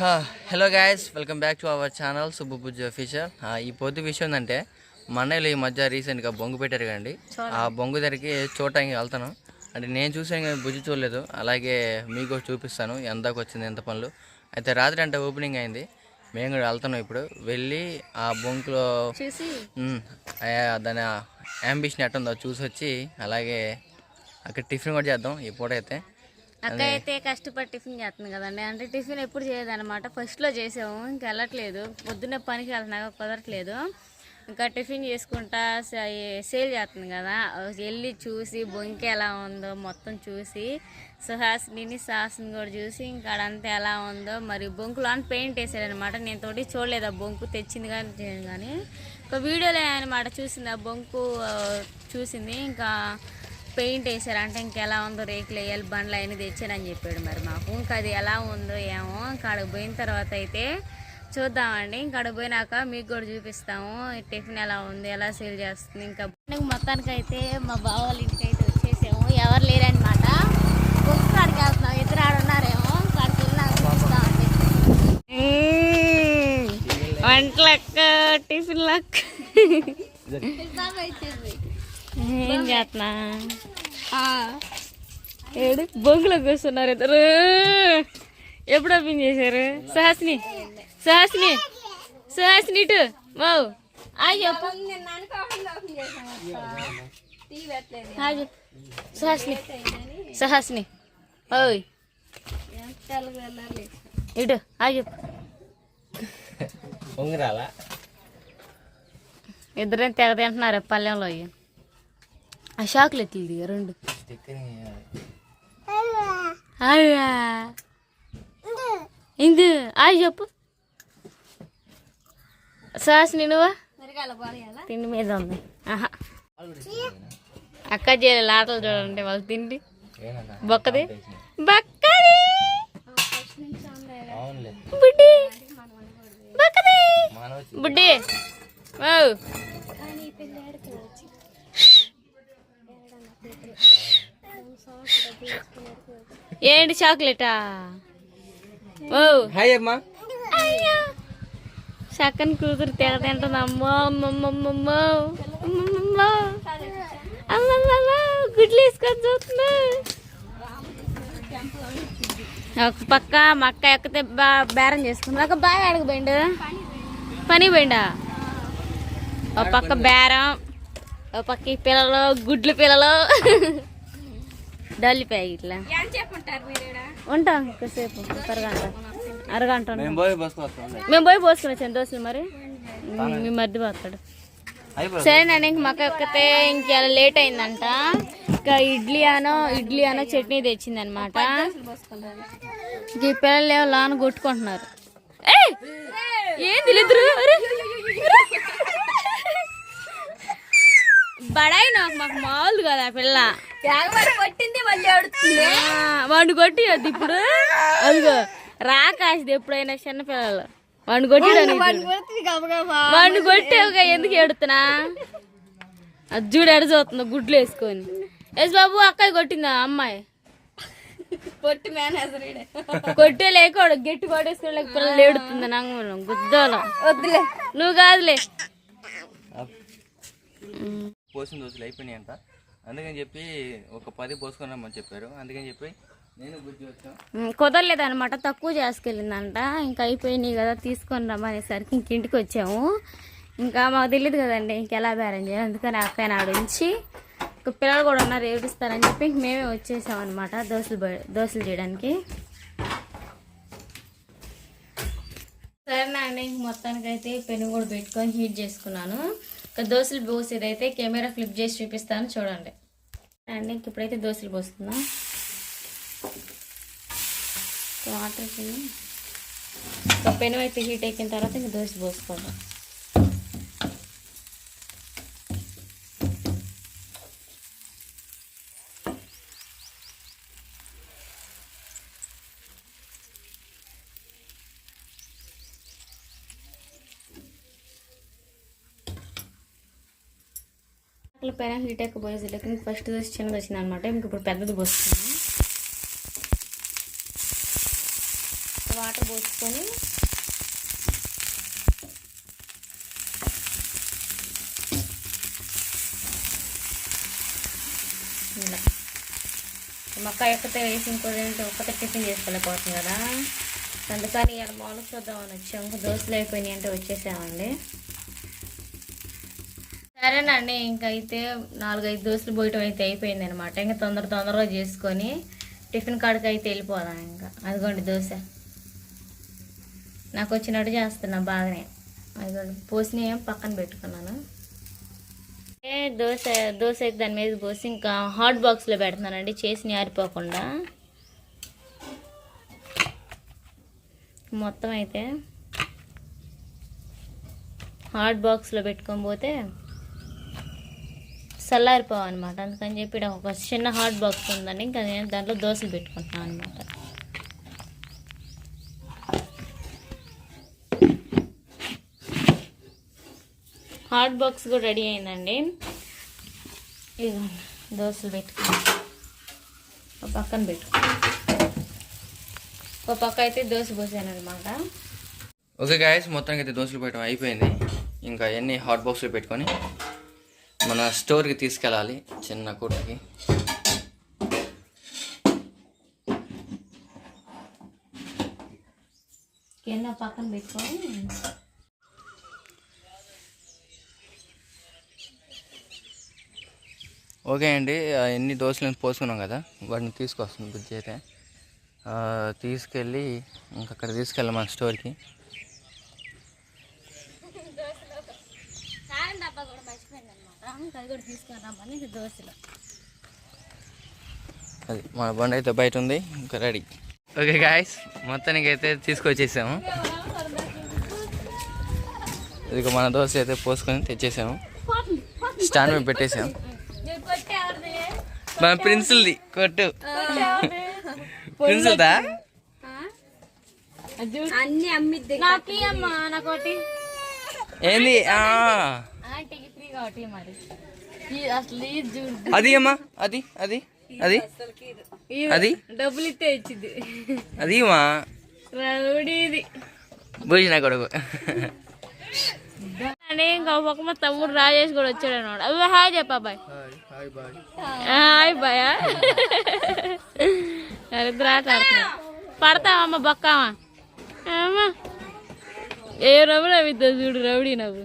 Hello guys welcome back to our channel Subbubujji official ఈ పొద్దు విషయం ఏంటంటే మా అన్నయ్యలు ఈ మధ్య రీసెంట్గా బొంగు పెట్టారు కండి ఆ బొంగు దగ్గరికి చూడటానికి వెళ్తాను. అంటే నేను చూసాను కానీ బుజ్జి చూడలేదు. అలాగే మీకు కూడా చూపిస్తాను ఎంతకు వచ్చింది ఎంత పనులు. అయితే రాత్రి అంటే ఓపెనింగ్ అయింది. మేము కూడా వెళ్తున్నాం ఇప్పుడు. వెళ్ళి ఆ బొంకులో దాని అంబిషన్ ఎట్టుందో చూసి వచ్చి అలాగే అక్కడ టిఫిన్ కూడా చేద్దాం ఈ పూట అయితే. అక్క అయితే కష్టపడి టిఫిన్ చేస్తుంది కదండి. అంటే టిఫిన్ ఎప్పుడు చేయదు అనమాట ఫస్ట్లో చేసాము ఇంకా వెళ్ళట్లేదు. పొద్దున్నే పనికి వెళ్తున్నాక కుదరట్లేదు. ఇంకా టిఫిన్ చేసుకుంటా సేల్ చేస్తుంది కదా. వెళ్ళి చూసి బొంకి ఎలా ఉందో మొత్తం చూసి సుహాసిని సాస్ని కూడా చూసి ఇంకా అదంతా ఎలా ఉందో మరి బొంకులో అని పెయింట్ వేసాడనమాట నేను తోటి చూడలేదు ఆ బొంకు తెచ్చింది కానీ చేయను కానీ. ఇంకా వీడియోలో అనమాట చూసింది ఆ బొంకు చూసింది. ఇంకా పెయింట్ వేసారు అంటే ఇంకెలా ఉందో రేకులు వేయాలి బండ్లు అవన్నీ తెచ్చానని చెప్పాడు మరి మాకు. ఇంకా అది ఎలా ఉందో ఏమో ఇంకా పోయిన తర్వాత అయితే చూద్దామండి. ఇంకా పోయినాక మీకు కూడా చూపిస్తాము. ఈ టిఫిన్ ఎలా ఉంది ఎలా సేల్ చేస్తుంది. ఇంకా మొత్తానికి అయితే మా బావ వాళ్ళ ఇంటికి అయితే వచ్చేసాము. ఎవరు లేరనమాట ఒక్క కాడికి వెళ్తున్నాం ఇద్దరు ఆడ ఉన్నారేమో. కాడికి వెళ్ళినాక చూస్తామండి వంటలక్క టిఫిన్ లక్క. ఏం చేస్తున్నా? ఏడు బొంగులో కూర్చున్నారు ఇద్దరు. ఎప్పుడు ఓపెన్ చేశారు? సుహాసిని సుహాసిని సుహాసిని ఇటు. చెప్పు. సుహాసిని సుహాసిని. ఓయ్. ఇటు హాయ్ చెప్పు. ఇద్దరేం తెగ తింటున్నారు పల్లెంలో అయ్యి? ఆ చాక్లెట్లు ఇది రెండు. ఇందు ఆయి చెప్పు. సాస్ నువ్వా తిండి మీద ఉంది. ఆహా. అక్క చేయలేదు ఆటలు చూడండి వాళ్ళు తిండి. బొక్కది. బక్కది. బుడ్డి. బక్కది. బుడ్డి. ఓ. ఏంటి చాక్లెటా? ఓ. హాయ్ అమ్మా. అయ్యా చక్కని కూతురు తెగ తింటుంది. అమ్మో అమ్మమ్మమ్మమ్మో. అమ్మమ్మమ్మో అమ్మమ్మమ్మో. గుడ్లు వేసుకొని చూస్తున్నా. ఒక పక్క మా అక్క ఎక్కితే బా బేరం చేసుకుంది. ఒక బాగా అడగబోయిండు పని పోయిండా? ఒక పక్క బేరం ఒక పక్క ఈ పిల్లలు గుడ్లు పిల్లలు. డల్లిపోయాయి ఇట్లా. ఉంటాం ఎక్కువసేపు అరగంట అరగంట ఉంటాం. మేము పోయి పోసుకుని వచ్చాను దోశలు మరి. మీ మధ్య పోతాడు. సరేనండి ఇంక మాకు ఎక్కితే ఇంక లేట్ అయిందంట. ఇంకా ఇడ్లీ అనో ఇడ్లీ అనో చట్నీ తెచ్చింది అనమాట ఇంక ఈ పిల్లలు ఏమో లోన కొట్టుకుంటున్నారు. ఏయ్! ఏంది వీళ్ళిద్దరు? అరే! బడాయి నాకు మాకు మామూలు కదా పిల్ల. కొట్టింది మళ్ళీ వాడిని కొట్టియద్దు ఇప్పుడు. అదిగో రాకాసిది ఎప్పుడైనా చిన్న పిల్లలు. వాడిని గబగబా వాడిని కొట్టావుగా ఎందుకు ఏడుతున్నా అది చూడు ఎడ చూస్తుందో గుడ్లు వేసుకొని. ఎస్ బాబు అక్కయ్య కొట్టిందా? అమ్మాయి. పొట్టి మేనేజర్. కొట్టే లేకోడు గట్టి కొట్టేసుకోలేక పిల్లలు ఏడుతుంది నంగ గుద్దోలం. వద్దులే. నువ్వు కాదులే. పోసిన దోశలు అయిపోయినాయి అంట అందుకని చెప్పి ఒక పది పోసుకున్నామని చెప్పారు. అందుకని చెప్పి నేను బుద్ధి వచ్చాను కుదరలేదనమాట తక్కువ చేసుకెళ్ళిందంట. ఇంకా అయిపోయినాయి కదా తీసుకొని రమ్మనేసరికి ఇంక ఇంటికి వచ్చాము. ఇంకా మాకు తెలియదు కదండి ఇంకెలా బేరం చేయాలి? అందుకని అక్కని ఆడించి ఇంకా పిల్లలు కూడా ఉన్నారు ఏడుస్తారని చెప్పి ఇంక మేమే వచ్చేసాం అనమాట దోశలు దోశలు చేయడానికి. సరేనా అండి ఇంక మొత్తానికి అయితే పెను కూడా పెట్టుకొని హీట్ చేసుకున్నాను. దోశలు పోసేదైతే కెమెరా ఫ్లిప్ చేసి చూపిస్తాను చూడండి. అండ్ ఇంక ఇప్పుడైతే దోశలు పోస్తున్నాం. వాటర్ వేసి ఒక అయితే హీట్ ఎక్కిన తర్వాత ఇంక దోశ పోసుకోవడం అట్లా పైన హీట్ ఎక్కబోయేసరికి ఫస్ట్ చిన్నది వచ్చింది అనమాట ఇంక ఇప్పుడు పెద్దది పోసుకున్నాను. వాటర్ పోసుకొని ఇలా. మొక్క ఎక్కతే వేసి ఇంకోటి ఒక్కటే టిఫిన్ చేసుకోలేకపోతుంది కదా. అందుకని ఇలా మామూలు చూద్దామని వచ్చాము. ఇంకా దోశలు అయిపోయినాయి అంటే వచ్చేసామండి. సరేనండి ఇంకైతే అయితే నాలుగైదు దోశలు పోయటం అయితే అయిపోయింది అనమాట ఇంకా తొందర తొందరగా చేసుకొని టిఫిన్ కాడికి అయితే వెళ్ళిపోదాం ఇంకా. అదిగోండి దోశ. నాకు వచ్చినట్టు చేస్తున్నా బాగానే. అదిగోండి పోసిన ఏం పక్కన పెట్టుకున్నాను. ఏ దోశ దోశ అయితే దాని మీద పోసి ఇంకా హాట్ బాక్స్లో పెడుతున్నానండి చేసి ఆరిపోకుండా మొత్తం అయితే హాట్ బాక్స్లో పెట్టుకొని పోతే చల్లారిపోవన్నమాట. అందుకని చెప్పి ఒక చిన్న హాట్ బాక్స్ ఉందండి ఇంకా నేను దాంట్లో దోశలు పెట్టుకుంటున్నాను అనమాట హాట్ బాక్స్ కూడా రెడీ అయిందండి. ఇదిగో దోశలు పెట్టుకున్నాను ఒక పక్కన పెట్టుకున్నాను ఒక పక్క అయితే దోశ పోసాను అనమాట ఓకే గాయస్ మొత్తానికి అయితే దోశలు పెట్టడం అయిపోయింది. ఇంకా అవన్నీ హాట్ బాక్స్లు పెట్టుకొని మన స్టోర్కి తీసుకెళ్ళాలి చిన్న కూటకి కింద పక్కన పెట్టుకొని ఓకే అండి ఎన్ని దోశలు పోసుకున్నాం కదా వాటిని తీసుకొస్తుంది బుజ్జి అయితే. తీసుకెళ్ళి ఇంక అక్కడ తీసుకెళ్ళాం మన స్టోర్కి కారం డబ్బా కూడా మర్చిపోయింది అనమాట అది కూడా తీసుకొని రమ్మని ఇది దోశలు అది మన బండి అయితే బయట ఉంది ఇంకా రెడీ. ఓకే గాయస్ మొత్తానికి అయితే తీసుకొచ్చేసాము. ఇదిగో మన దోశ అయితే పోసుకొని తెచ్చేసాము. స్టాండ్ మీద పెట్టేసాము. మన ప్రిన్సిల్ది కొట్టు. ప్రిన్సిల్దా? అన్ని అమ్మిద్ది. ఏంది? కాబట్టి మరి. అసలు అది అమ్మా అది అది అది అది. డబ్బులు ఇస్తే ఇచ్చింది అది మా రౌడీది భూషణ కొడుకు. అని ఇంకా ఒక మా తమ్ముడు రాజేష్ కూడా వచ్చాడు అనమాట అవి హాయ్ చెప్పా బాయ్. Hi bye. ఆడుతున్నారు పడతావమ్మ బొక్కమ్మా అమ్మా ఏ రవి నవ్విద్దా చూడు రౌడీ నవ్వు.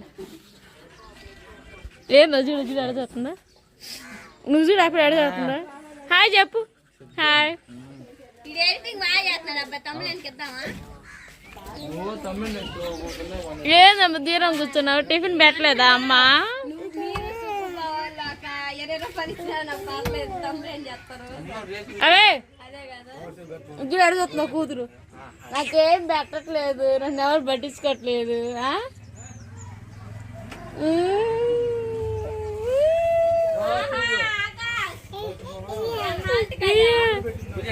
ఏందో చూడు చూడు అడుగుతుందా నువ్వు చూడు అప్పుడు అడుగుతుందా హాయ్ చెప్పు. హాయ్. ఏందమ్మా దూరం కూర్చున్నావు? టిఫిన్ పెట్టలేదా అమ్మా? అవే ఇప్పుడు అడుగుతున్నా కూతురు. నాకేం పెట్టట్లేదు నన్ను ఎవరు పట్టించుకోవట్లేదు ఆ?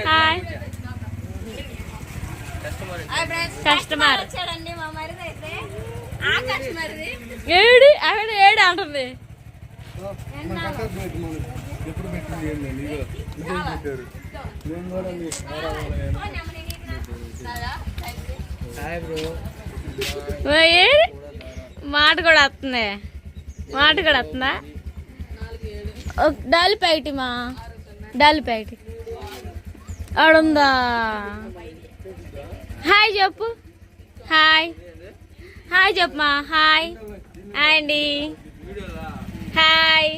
హాయ్ కస్టమర్ ఏడు ఆవిడ ఏడు అంటుంది. మాట కూడా వస్తుంది. మాట కూడా వస్తుందా? డల్ ప్యాకెట్ మా. డల్ ప్యాకెట్. ఆడుందా? హాయ్ చెప్పు. హాయ్. హాయ్ చెప్పమా. హాయ్. హాయ్ అండి. హాయ్.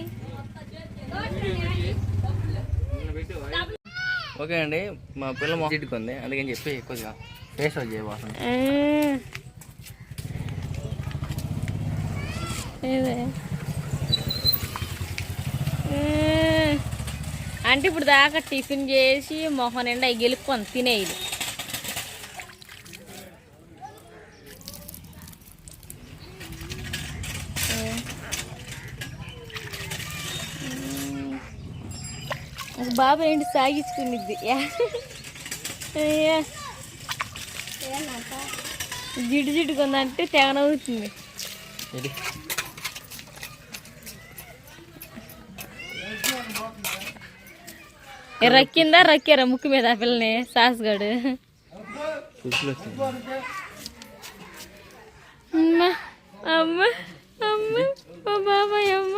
ఓకే అండి మా పిల్ల మా ఇంటికి ఉంది అందుకని చెప్పి కొద్దిగా ఫేస్ వాష్ చేయబోతుంది ఆ. అంటే ఇప్పుడు దాకా టిఫిన్ చేసి మొహం నిండా అవి గెలుపుకొని తినేది ఒక బాబు ఏంటి సాగించుకునిద్ది జిడ్డు జిడ్డుగా ఉందంటే తెగ నవ్వుతుంది ఇది ఏ రక్కిందా? రక్కారా ముక్కు మీద ఆ పిల్లని? సాసుగాడు. అమ్మ అమ్మ అమ్మ ఓ బాబాయ్ అమ్మ.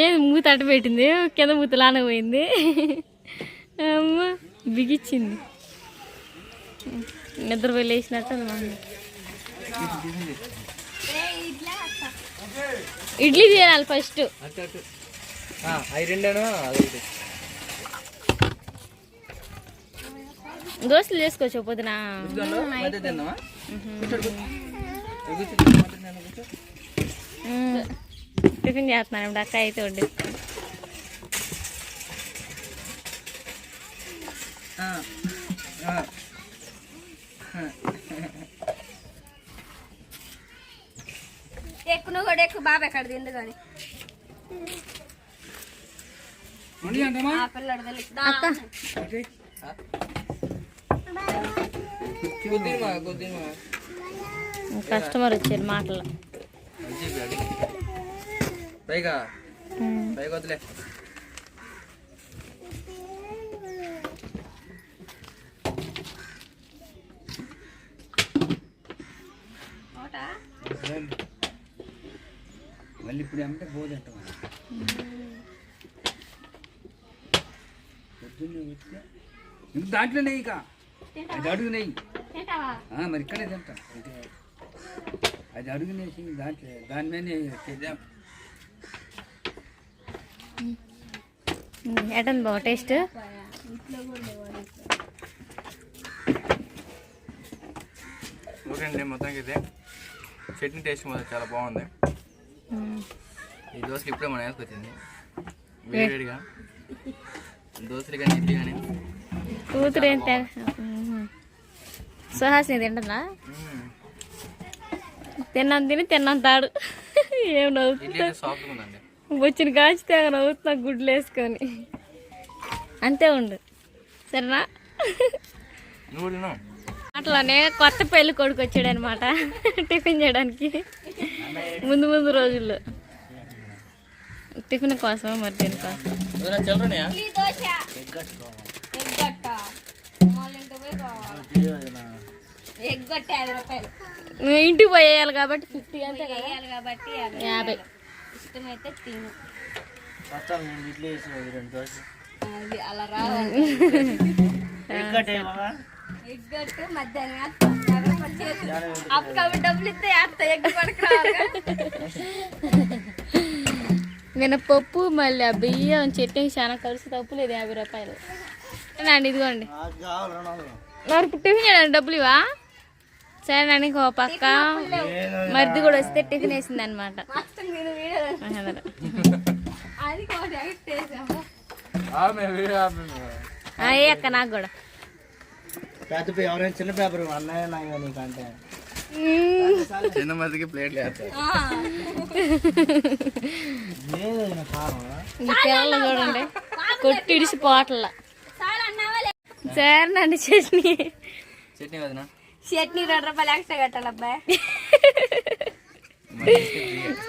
ఏది మూత అట్ట పెట్టింది? కింద మూత లానకపోయింది. అమ్మ బిగించింది నిద్రపోయి లేచినట్టు మమ్మీ ఇడ్లీ చేయాలి ఫస్ట్. అవి రెండేను? దోశలు చేసుకోవచ్చు పొద్దున. టిఫిన్ చేస్తున్నాను ఇప్పుడు అక్క అయితే వడ్డిస్తాను ఆ, ఆ. ఎక్కువ కూడా ఎక్కువ బాబా ఎక్కడ తిందు కానీ. కస్టమర్ వచ్చారు మాటలు. పైగా పైగా వదిలే మళ్ళీ ఇప్పుడు ఏమంటే పోదంట పొద్దున్నే ఇంక దాంట్లో నెయ్యి ఇక. అది అడుగు నెయ్యి. ఆ, మరి ఇక్కడే తింటా. ఇది అది అడుగు నేసి దాంట్లో. దాని మీద చేద్దాం ఎటన్ బావ టేస్ట్? ఓకే అండి మొత్తానికి అయితే. చట్నీ టేస్ట్ మొత్తం చాలా బాగుంది. ఈ దోశలు ఇప్పుడే మన వేసుకొచ్చింది వేడివేడిగా. దోశలు కానీ ఇడ్లీ కానీ. కూతురు ఏం సుహాసిని తింటుందా? తిన్నాను తిని తిన్నాను తాడు. ఏం ఇడ్లీ నవ్వుతా అయితే సాఫ్ట్గా ఉందండి. వచ్చిన కాచి తెగ నవ్వుతున్నా గుడ్లు వేసుకొని అంతే ఉండు. సరేనా? అట్లానే కొత్త పెళ్ళి కొడుకు వచ్చాడు అనమాట టిఫిన్ చేయడానికి. ముందు ముందు రోజుల్లో. టిఫిన్ కోసం? మరి దీనికోసం ఇంటికి నువ్వు పోయేయాలి కాబట్టి ఫిఫ్టీ అంతే కదా? వేయాలి కాబట్టి యాభై. ఇష్టమైతే తిను. ఇడ్లీ వేసి రెండు దోశ అది అలా రావాలి మధ్యాహ్నం అప్పుడు డబ్బులు ఇస్తే వేస్తా ఎగ్గు పడక మినపప్పు మళ్ళీ ఆ బియ్యం చట్నీ చాలా కలిసి తప్పు లేదు యాభై రూపాయలు. అండి ఇదిగోండి. మరి టిఫిన్ డబ్బులు ఇవా సరేనండి ఇంకో పక్క. మరిది కూడా వస్తే టిఫిన్ వేసింది అనమాట ఏ అక్క నాకు కూడా. పెద్ద ఎవరైనా చిన్న పేపర్ అన్నయ్య నీకంటే చిన్న మందికి ప్లేట్లు ఈ పిల్లలు చూడండి. కొట్టి ఇడిసి పోట్ల సరేనండి చట్నీ. చట్నీ వదినా. చట్నీ రెండు రూపాయలు ఎక్స్ట్రా కట్టాలి అబ్బాయి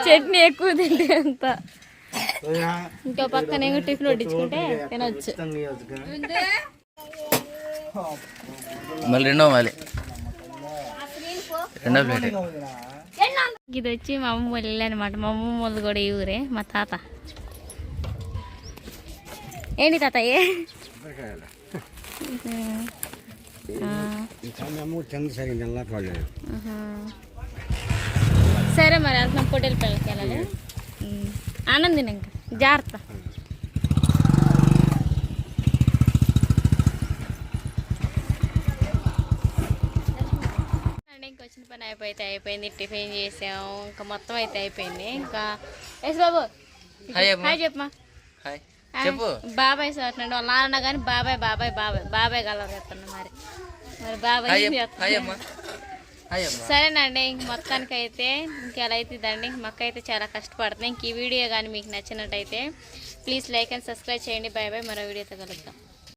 చట్నీ? ఎక్కువ తింటే అంత ఇంకో పక్క నేను టిఫిన్ వడ్డించుకుంటే తినొచ్చు. మళ్ళీ రెండో మళ్ళీ రెండో ప్లేట్. ఇది వచ్చి మా అమ్మ వాళ్ళ అనమాట మా అమ్మ వాళ్ళు కూడా ఈ ఊరే మా తాత. ఏంటి నెల పడలేదు సరే మరి వెళ్తున్నాం పొట్టేలు పిల్లలకి వెళ్ళాలి. ఆనందిని ఇంకా. జాగ్రత్త అండి పని అయిపోతే అయిపోయింది టిఫిన్ చేసాం ఇంకా మొత్తం అయితే అయిపోయింది. ఇంకా ఎస్ బాబు హాయ్ చెప్పమా చెప్పు. బాబాయ్ వాళ్ళ నాన్న కానీ బాబాయ్ బాబాయ్ బాబాయ్ బాబాయ్ కలర్ చెప్తున్నా మరి. మరి బాబాయ్ సరేనండి ఇంక మొత్తానికి అయితే ఇంకెలా అవుతుందండి ఇంక మక్క అయితే చాలా కష్టపడుతుంది. ఇంక ఈ వీడియో కానీ మీకు నచ్చినట్టయితే ప్లీజ్ లైక్ అండ్ సబ్స్క్రైబ్ చేయండి. Bye bye. మరో వీడియోతో కలుద్దాం.